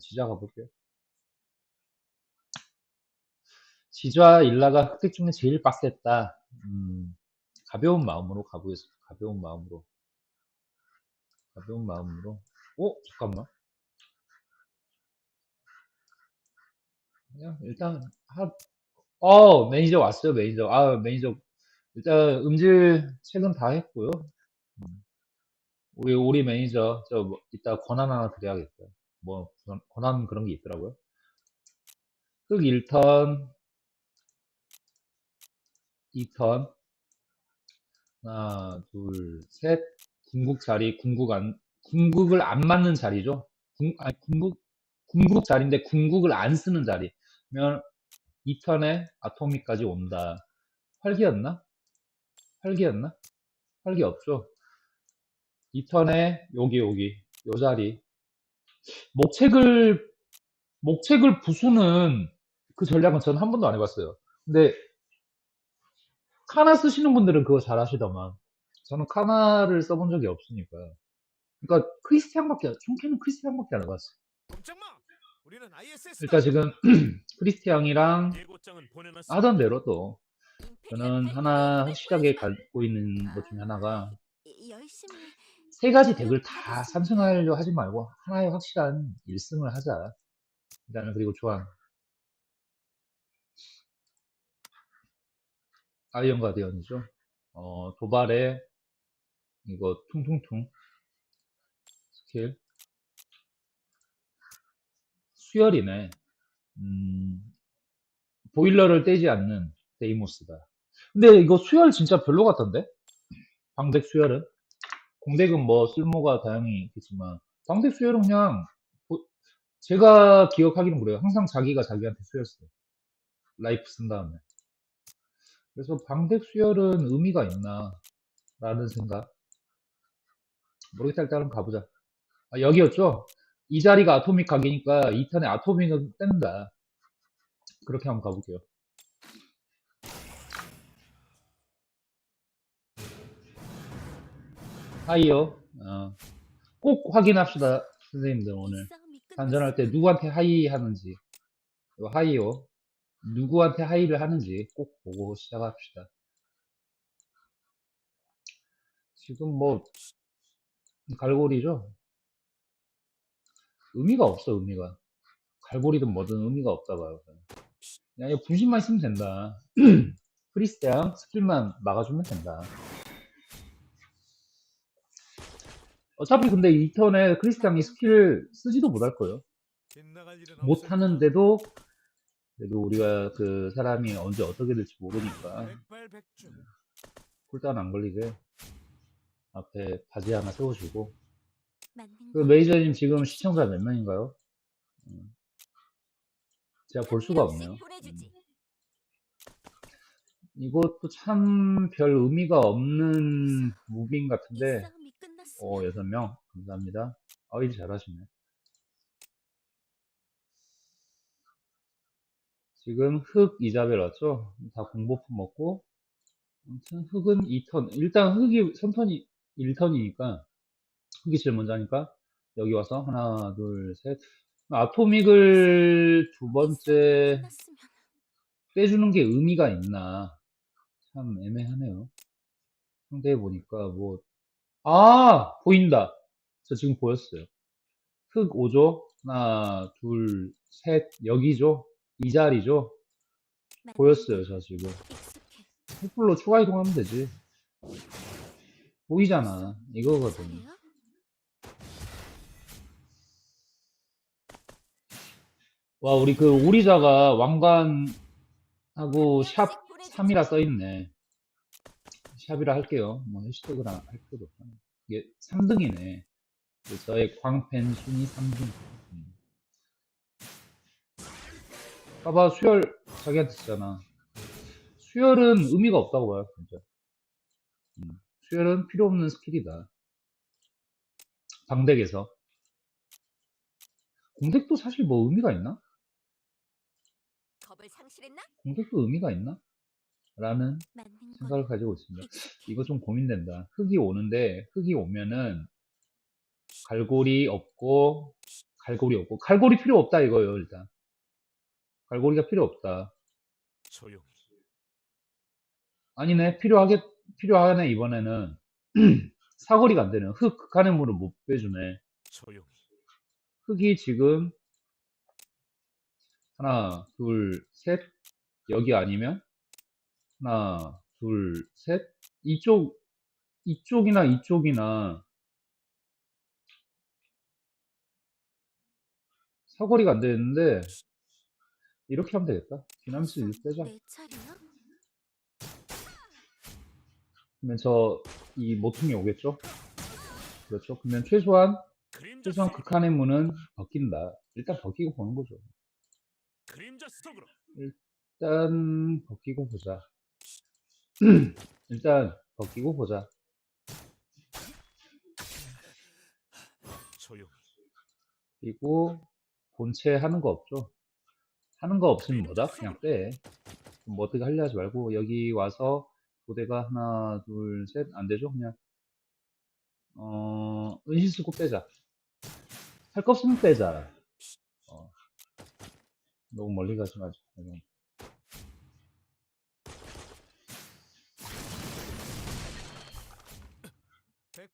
지좌 가 볼게요. 지좌 일라가 흑색 중에 제일 빡셌다. 음, 가벼운 마음으로 가보겠습니다. 가벼운 마음으로. 가벼운 마음으로. 어? 잠깐만. 그냥 일단 하, 어 매니저 왔어요 매니저. 아 매니저 일단 음질 체크는 다 했고요. 음, 우리 우리 매니저 저 뭐, 이따 권한 하나 드려야겠다. 뭐 권- 권한 그런 게 있더라고요. 흑 1턴, 2턴, 하나, 둘, 셋. 궁극 자리, 궁극 안, 궁극을 안 맞는 자리죠. 궁, 아니, 궁극, 궁극 자리인데 궁극을 안 쓰는 자리. 면 2턴에 아토미까지 온다. 활기였나? 활기였나? 활기 없죠. 2턴에 여기, 여기, 요 자리. 목책을, 목책을 부수는 그 전략은 저는 한 번도 안 해봤어요. 근데 카나 쓰시는 분들은 그거 잘 하시더만. 저는 카나를 써본 적이 없으니까. 그러니까 크리스티안밖에, 총캐는 크리스티안밖에 안 해봤어. 꼼짝 마. 우리는 ISS. 일단 지금 크리스티앙이랑 예고장은 보내놨어. 하던 대로 또 저는 하나 확실하게 갖고 있는 것 중에 하나가 열심히 세 가지 덱을 다 삼승하려 하지 말고 하나의 확실한 1승을 하자. 일단은 그리고 조한 아이언 가디언이죠. 어, 도발에 이거 퉁퉁퉁 스킬 수열이네. 음, 보일러를 떼지 않는 데이모스다. 근데 이거 수열 진짜 별로 같던데? 방덱 수열은? 공덱은 뭐 쓸모가 다양히 있겠지만 방덱 수열은 그냥 보- 제가 기억하기는 그래요. 항상 자기가 자기한테 써. 라이프 쓴 다음에. 그래서 방덱 수열은 의미가 있나 라는 생각. 모르겠다 일단은 가보자. 아, 여기였죠? 이 자리가 아토믹 각이니까 2턴에 아토믹을 뗀다. 그렇게 한번 가볼게요. 하이요. 어, 꼭 확인합시다. 선생님들 오늘. 단전할 때 누구한테 하이 하는지. 하이요. 누구한테 하이를 하는지 꼭 보고 시작합시다. 지금 뭐, 갈고리죠? 의미가 없어, 의미가. 갈고리든 뭐든 의미가 없다 봐요. 그냥 분신만 있으면 된다. 크리스티앙 스킬만 막아주면 된다. 어차피 근데 이 턴에 크리스티앙이 스킬 쓰지도 못할 거예요. 못 하는데도 그래도 우리가 그 사람이 언제 어떻게 될지. 모르니까. 쿨다운 안 걸리게 앞에 바지 하나 세워주고 그 거. 메이저님 지금 시청자 몇 명인가요? 음. 제가 볼 수가 없네요. 보내주지. 이것도 참 별 의미가 없는 무빙 이 같은데 오 여섯 명 감사합니다. 아 이제 잘하시네. 지금 흑 이자벨 왔죠? 다 공보품 먹고 아무튼 흑은 2턴 일단 흑이 선턴이 1턴이니까 흑이 제일 먼저 하니까 여기 와서 하나 둘셋 아토믹을 두 번째 빼주는 게 의미가 있나 참 애매하네요. 상대해 보니까 뭐 아! 보인다. 저 지금 보였어요. 흑 5조. 하나, 둘, 셋. 여기죠. 이 자리죠. 보였어요, 거. 저 지금. 흑불로 추가 이동하면 되지. 보이잖아. 이거거든. 와, 우리 그 오리자가 왕관하고 샵 3이라 써있네. 샵이라 할게요. 뭐 해시태그랑 할 필요도 없잖아. 이게 3등이네. 저의 광팬 순위 3등. 음. 봐봐, 수열 자기한테 쓰잖아. 수열은 의미가 없다고 봐요, 진짜. 음. 수열은 필요 없는 스킬이다. 방덱에서. 공덱도 사실 뭐 의미가 있나? 겁을 상실했나? 공격도 의미가 있나? 라는. 생각을 가지고 있습니다. 익숙해. 이거 좀 고민된다. 흙이 오는데, 흙이 오면은, 갈고리 없고, 갈고리 없고 갈고리 필요 없다 이거예요 일단 갈고리가 필요 없다 조용히. 아니네 필요하게 필요하네 이번에는 사거리가 안 되는 흙 극한의 물을 못 빼주네 조용히. 흙이 지금 하나 둘 셋 여기 아니면 하나 둘 셋 이쪽 이쪽이나 이쪽이나 사거리가 안 되는데 이렇게 하면 되겠다 벌써 1 빼자? 그러면 저 이 모퉁이 오겠죠? 그렇죠. 그러면 최소한 최소한. 극한의 문은 벗긴다. 일단 벗기고 보는 거죠. 일단 벗기고 보자. 일단 벗기고 보자. 그리고 본체 하는 거 없죠? 하는 거 없으면 뭐다? 그냥 빼. 뭐 어떻게 하려 하지 말고 여기 와서 도대가 하나 둘 셋 안 되죠? 그냥 어 은신 쓰고 빼자. 할 거 없으면 빼자. 어. 너무 멀리 가지 마자. 이런. 백발백중.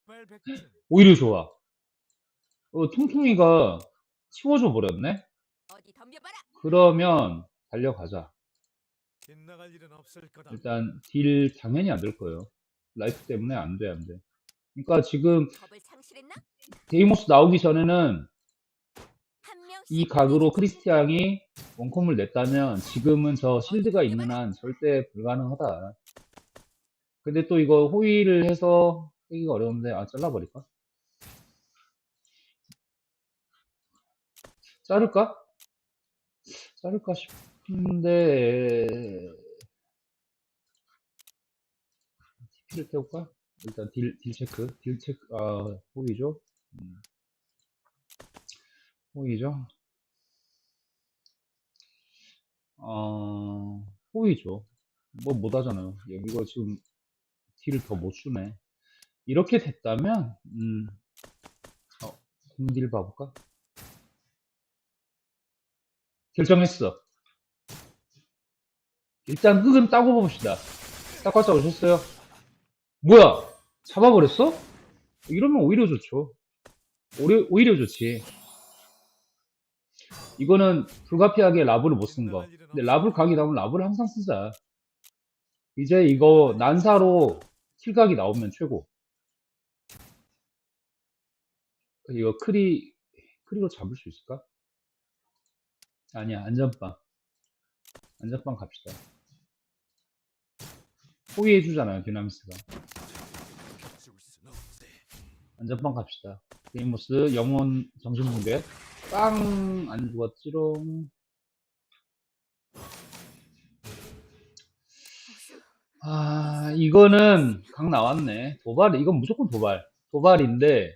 오히려 좋아. 어, 퉁퉁이가 치워줘 버렸네? 그러면 달려가자. 일단 딜 당연히 안 될 거예요. 라이프 때문에 안 돼, 안 돼. 그러니까 지금? 데이모스 나오기 전에는 이 각으로 크리스티앙이 원콤을 냈다면 지금은 저 실드가 있는 한 절대 불가능하다. 근데 또 이거 호위를 해서 하기가 어려운데, 아, 잘라버릴까? 자를까? 자를까 싶은데, TP를 태울까? 일단 딜, 딜 체크, 딜 체크, 아, 호위죠? 음. 호위죠? 어, 호위죠. 뭐 못하잖아요. 이거 지금 딜을 더 못 주네. 이렇게 됐다면, 음, 어, 공딜 봐볼까? 결정했어. 일단 흙은 따고 봅시다. 닦았다 오셨어요? 뭐야? 잡아버렸어? 이러면 오히려 좋죠. 오히려, 오히려 좋지. 이거는 불가피하게 라브를 못 쓴 거. 근데 라브를 각이 나오면 라브를 항상 쓰자. 이제 이거 난사로 킬각이 나오면 최고. 이거 크리, 크리로 잡을 수 있을까? 아니야, 안전빵. 안전빵 갑시다. 호위해주잖아요, 디나미스가. 안전빵 갑시다. 데이모스 영혼 정신붕괴. 빵! 안 죽었지롱. 아, 이거는 각 나왔네. 도발, 이건 무조건 도발. 도발인데,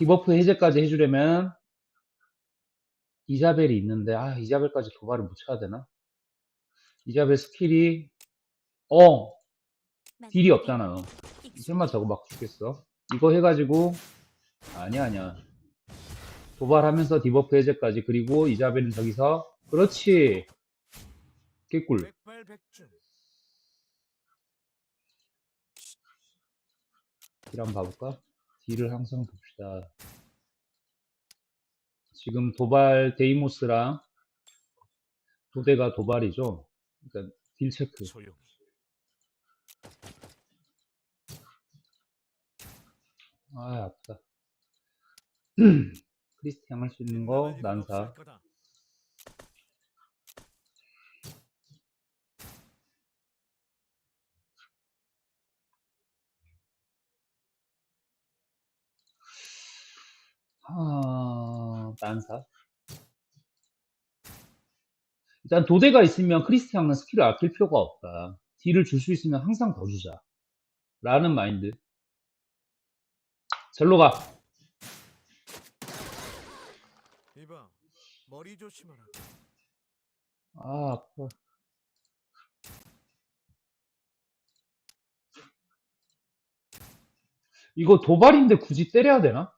디버프 해제까지 해주려면, 이자벨이 있는데, 아, 이자벨까지 도발을 못 쳐야 되나? 이자벨 스킬이, 어, 딜이 없잖아. 설마 저거 막 죽겠어? 이거 해가지고, 아니야, 아니야. 도발하면서 디버프 해제까지, 그리고 이자벨은 저기서, 그렇지! 개꿀. 딜 한번 봐볼까? 딜을 항상 봅시다. 지금 도발 데이모스랑 도대가 도발이죠. 그러니까 딜 체크. 조용히. 아, 아프다. 크리스티앙 할수 있는 거 난사. 난사. 일단 도대가 있으면 크리스티앙은 스킬을 아낄 필요가 없다. 딜을 줄 수 있으면 항상 더 주자. 라는 마인드. 절로 가. 이봐. 머리 조심하라. 아, 아파. 이거 도발인데 굳이 때려야 되나?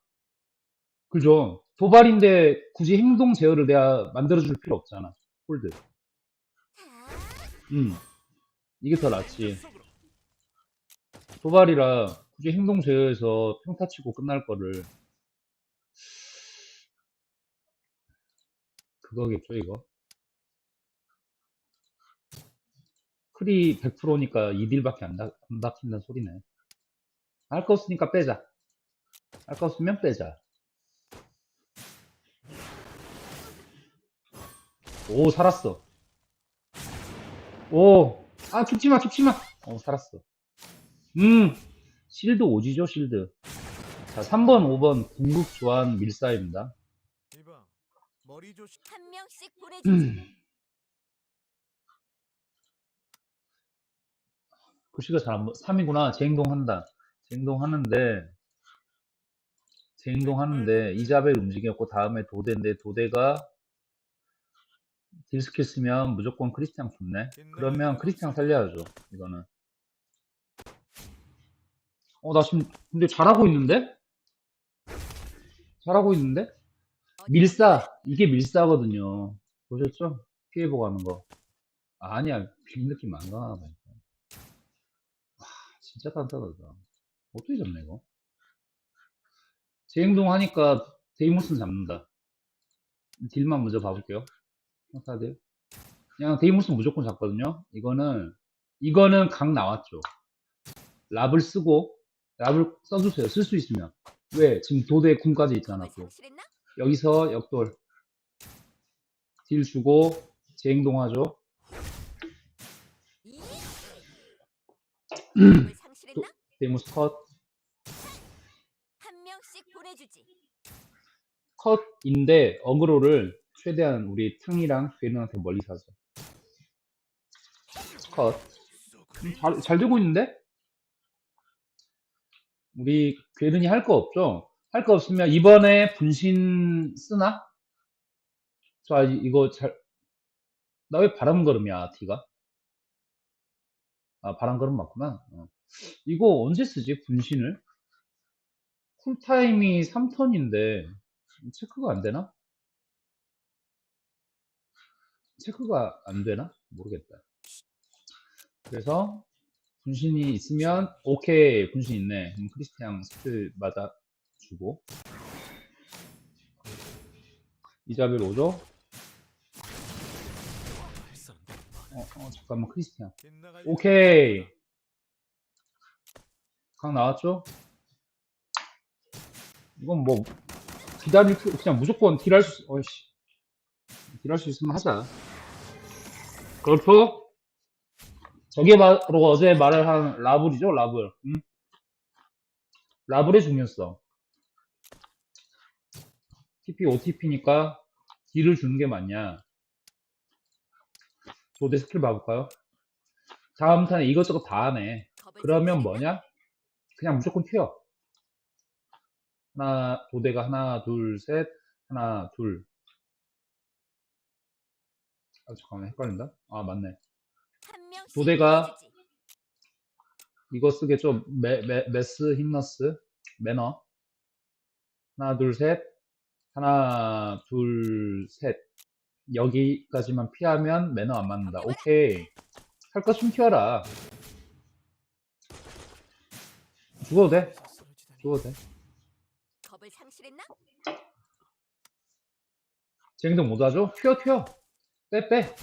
그죠? 도발인데 굳이 행동 제어를 내가 만들어줄 필요 없잖아. 홀드. 자, 음. 이게 더 낫지. 도발이라 굳이 행동 제어해서 평타 치고 끝날 거를. 그거겠죠, 이거. 크리 100%니까 2딜밖에 안, 다- 안 박힌다는 소리네. 할거 없으니까 빼자. 할거 없으면 빼자. 오, 살았어. 오, 아, 죽지 마, 죽지 마. 어, 살았어. 음, 실드 오지죠, 실드. 자, 3번, 5번, 궁극 교환 밀사입니다. 이봐, 머리 조심. 한 명씩 보내주지. 음. 글씨가 잘 안, 보 3이구나. 재행동한다. 재행동하는데, 재행동하는데, 이자벨 움직였고, 다음에 도대인데, 도대가 딜 스킬 쓰면 무조건 크리스티앙 좋네. 그러면 크리스티앙 살려야죠, 이거는. 어, 나 지금, 근데 잘하고 있는데? 잘하고 있는데? 밀사, 이게 밀사거든요. 보셨죠? 피해 보고 하는 거. 아, 아니야, 빈 느낌 안 가나 봐. 와, 진짜 단단하다. 어떻게 잡냐, 이거? 재행동 하니까 데이모스는 잡는다. 딜만 먼저 봐볼게요. 평타딜. 그냥 데이모스는 무조건 잡거든요. 이거는, 이거는 각 나왔죠. 랍을 쓰고, 랍을 써주세요. 쓸 수 있으면. 왜? 지금 도대 궁까지 있잖아, 또. 여기서 역돌 딜 주고 재행동하죠 이? 겁을 상실했나? 데모스 컷한 명씩 보내주지. 컷인데 어그로를 최대한 우리 탕이랑 괴는한테 멀리 사죠 컷 음, 잘, 잘 되고 있는데? 우리 괴른이 할 거 없죠? 할 거 없으면 이번에 분신 쓰나? 자 이- 이거 잘 나 왜 바람걸음이야 T가? 아 바람걸음 맞구나 어. 이거 언제 쓰지 분신을? 쿨타임이 3턴인데 체크가 안 되나? 체크가 안 되나? 모르겠다. 그래서 분신이 있으면 오케이 분신 있네. 그럼 크리스티앙 스킬 맞아주고 이자벨 오죠? 어, 어 잠깐만 크리스티앙 오케이 강 나왔죠? 이건 뭐 기다릴 그냥 무조건 딜할 수 어이씨 딜할 수 있으면 하자 그렇죠? 저게 바로 어제 말을 한 라블이죠 라블 응? 라블의 중요성 TP OTP니까 딜을 주는 게 맞냐 도대 스킬 봐볼까요? 다음 턴에 이것저것 다 하네 그러면? 뭐냐? 그냥 무조건 튀어. 하나, 도대가 하나, 둘, 셋, 하나, 둘. 아, 잠깐만, 헷갈린다? 아, 맞네. 도대가. 이거 쓰겠죠? 메, 메, 메스, 힘너스, 매너. 하나, 둘, 셋. 하나, 둘, 셋. 여기까지만 피하면 매너 안 맞는다. 오케이. 할 것좀 튀어라. 죽어도 돼. 죽어도 돼. 겁을 상실했나? 쟤 행동 못 하죠? 튀어 튀어 빼 빼.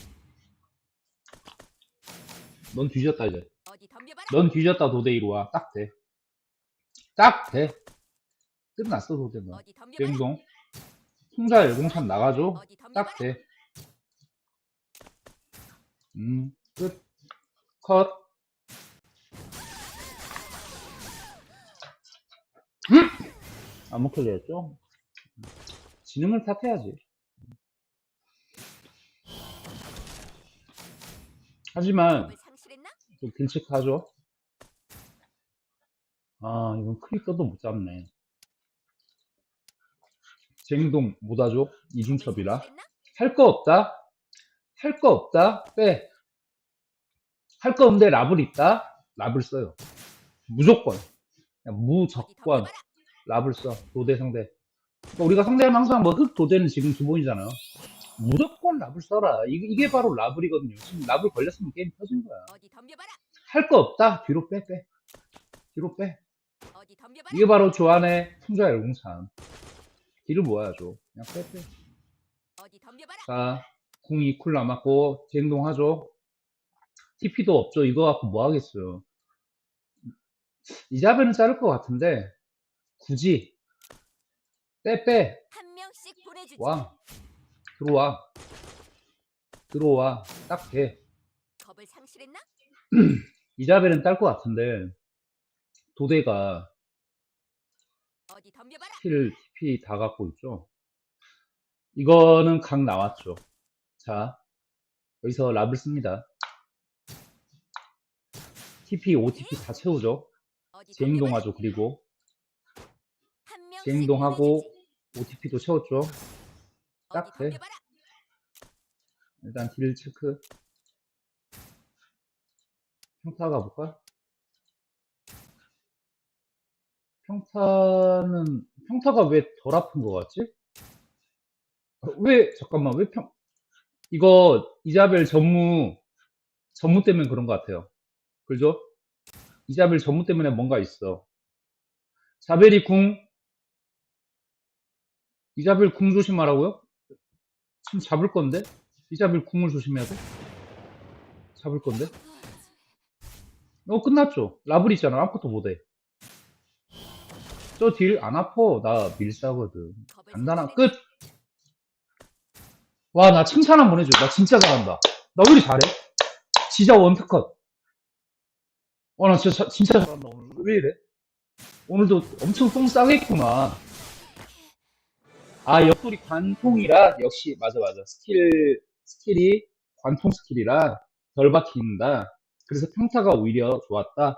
넌 뒤졌다 이제. 어디 덤벼봐라. 넌 뒤졌다 도대 이리 와. 딱 돼. 딱 돼. 끝났어 도대 너. 어디 덤벼봐라. 쟤행동. 풍자 열공참 나가죠? 어디 덤벼봐라. 딱 돼. 음 끝. 컷. 음! 안 먹힐려 했죠? 지능을 탓해야지. 하지만? 좀 길쭉하죠? 아, 이건 크리 써도 못 잡네. 쟁동 못 하죠? 겁을 이중첩이라. 할 거 없다? 할 거 없다? 빼. 할 거 없는데 랍을 있다? 랍을 써요. 무조건. 무조건. 랍을 써. 도대 상대. 그러니까 우리가 상대하면 항상 뭐 흑 도대는 지금 두 번이잖아요. 무조건 랍을 써라. 이게, 이게 바로 랍을이거든요. 지금 랍을 걸렸으면 게임 터진 거야. 할 거 없다? 뒤로 빼, 빼. 뒤로 빼. 이게 바로 조안의 풍자 열공참. 뒤를 모아야죠. 그냥 빼, 빼. 자, 궁이 쿨 남았고, 재행동하죠. TP도 없죠. 이거 갖고 뭐 하겠어요. 이자벨은 자를 것 같은데, 굳이, 빼, 빼. 와. 들어와. 들어와. 딱 돼. 겁을 상실했나? 이자벨은 딸 것 같은데, 도대가 어디 덤벼봐라. TP를, TP 다 갖고 있죠. 이거는 각 나왔죠. 자, 여기서 랍을 씁니다. TP, OTP 다 채우죠. 어디. 재행동하죠. 그리고 한 명씩 재행동하고 보내주지. OTP도 채웠죠. 딱 어디 돼. 덤벼봐라. 일단 딜 체크. 평타 가볼까? 평타는, 평타가 왜 덜 아픈 것 같지? 어, 왜, 잠깐만, 왜 평, 이거, 이자벨 전무, 전무 때문에 그런 것 같아요. 그죠? 이자벨 전무 때문에 뭔가 있어. 자벨이 궁, 이자벨 궁 조심하라고요? 지금 잡을 건데? 이자벨 궁을 조심해야 돼? 잡을 건데? 어, 끝났죠. 라블 있잖아. 아무것도 못해. 저 딜 안 아파. 나 밀사거든. 간단한? 끝! 와, 나 칭찬 한번 해줘. 나 진짜 잘한다. 나 왜 이리 잘해? 진짜 원투컷. 와, 나 진짜, 자- 진짜 잘한다. 오늘. 왜 이래? 오늘도 엄청 똥 싸겠구만. 아, 옆돌이 관통이라, 역시, 맞아, 맞아. 스킬, 스킬이 관통 스킬이라 덜 박힌다. 그래서 평타가 오히려 좋았다.